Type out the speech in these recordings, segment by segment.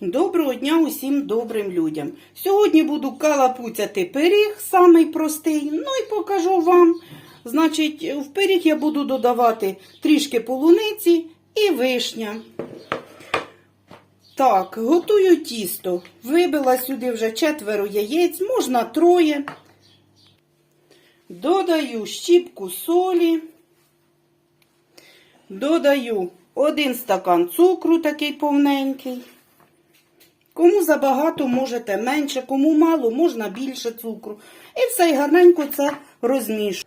Доброго дня усім добрим людям. Сьогодні буду калапуцяти пиріг, самий простий, ну і покажу вам. Значить, в пиріг я буду додавати трішки полуниці і вишня. Так, готую тісто. Вибила сюди вже четверо яєць, можна троє. Додаю щіпку солі. Додаю один стакан цукру, такий повненький. Кому забагато, можете менше, кому мало, можна більше цукру. І все, і гарненько це розмішую.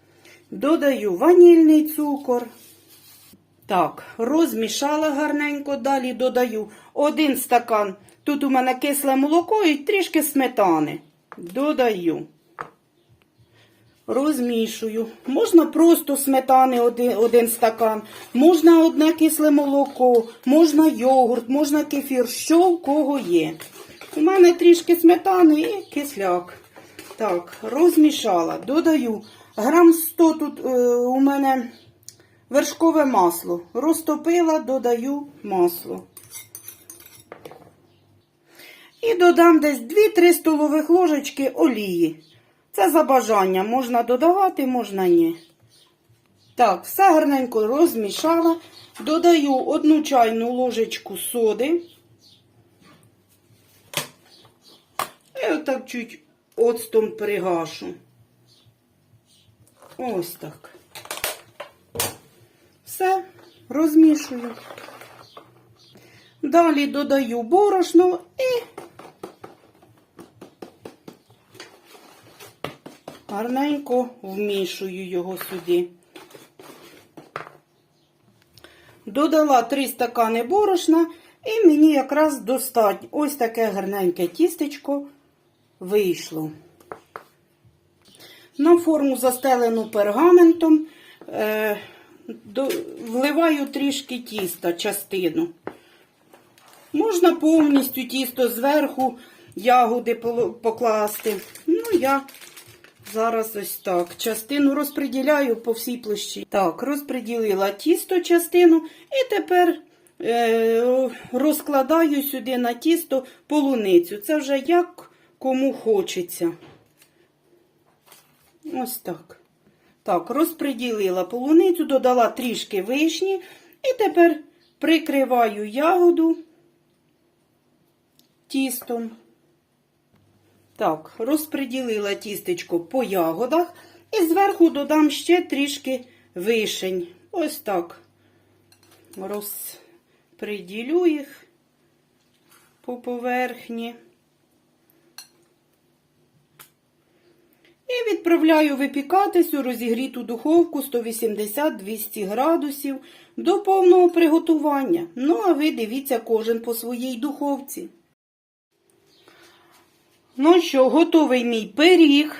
Додаю ванільний цукор. Так, розмішала гарненько. Далі додаю один стакан. Тут у мене кисле молоко і трішки сметани. Додаю. Розмішую. Можна просто сметани один, один стакан, можна одне кисле молоко, можна йогурт, можна кефір, що в кого є. У мене трішки сметани і кисляк. Так, розмішала. Додаю грам 100 тут е, у мене вершкове масло. Розтопила, додаю масло. І додам десь 2-3 столових ложечки олії. Це за бажання. Можна додавати, можна ні. Так, все гарненько розмішала. Додаю одну чайну ложечку соди. І отак чуть оцтом пригашу. Ось так. Все, розмішую. Далі додаю борошно і гарненько вмішую його сюди. Додала 3 стакани борошна і мені якраз достатньо. Ось таке гарненьке тістечко вийшло. На форму застелену пергаментом е, до, вливаю трішки тіста, частину. Можна повністю тісто зверху ягоди покласти. Ну, я зараз ось так. Частину розподіляю по всій площі. Так, розподілила тісто частину і тепер е, розкладаю сюди на тісто полуницю. Це вже як кому хочеться. Ось так. Так, розподілила полуницю, додала трішки вишні і тепер прикриваю ягоду тістом. Так, розподілила тістечко по ягодах і зверху додам ще трішки вишень. Ось так. Розподілю їх по поверхні. І відправляю випікатись у розігріту духовку 180-200 градусів до повного приготування. Ну, а ви дивіться кожен по своїй духовці. Ну що, готовий мій пиріг.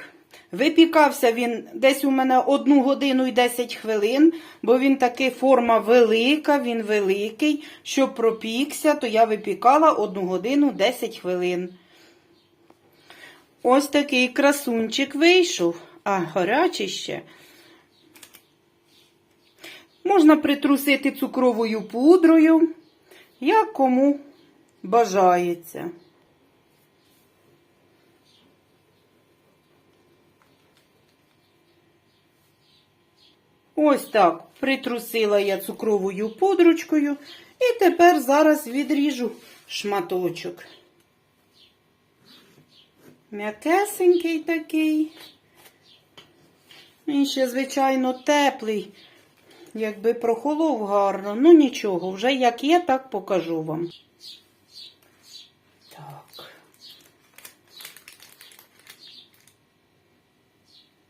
Випікався він десь у мене 1 годину і 10 хвилин, бо він таки форма велика, він великий. Щоб пропікся, то я випікала 1 годину 10 хвилин. Ось такий красунчик вийшов, а гарячий ще. Можна притрусити цукровою пудрою, як кому бажається. Ось так притрусила я цукровою пудрочкою і тепер зараз відріжу шматочок. М'якесенький такий. Він ще, звичайно, теплий. Якби прохолов гарно. Ну нічого, вже як є, так покажу вам. Так.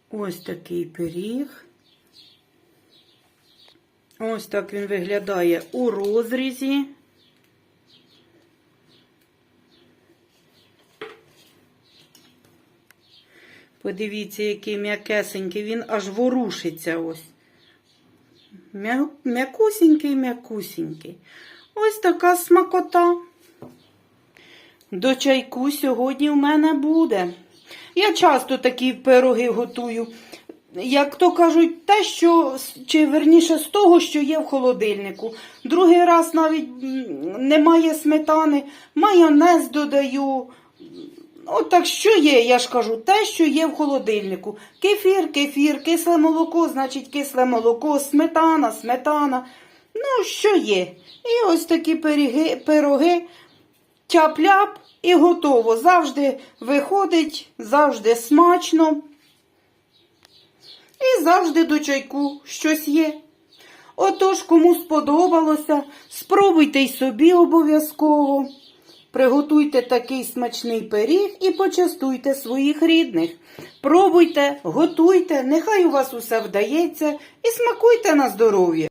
Ось такий пиріг. Ось так він виглядає у розрізі. Подивіться, який м'якесенький, він аж ворушиться ось. М'якусінький, м'якусінький. Ось така смакота. До чайку сьогодні в мене буде. Я часто такі пироги готую. Як то кажуть, те, що чи верніше з того, що є в холодильнику. Другий раз навіть немає сметани, майонез додаю. От так що є, я ж кажу, те, що є в холодильнику. Кефір, кефір, кисле молоко, значить кисле молоко, сметана, сметана. Ну, що є. І ось такі пиріги, пироги, тяп-ляп і готово. Завжди виходить, завжди смачно. І завжди до чайку щось є. Отож, кому сподобалося, спробуйте й собі обов'язково. Приготуйте такий смачний пиріг і почастуйте своїх рідних. Пробуйте, готуйте, нехай у вас усе вдається і смакуйте на здоров'я.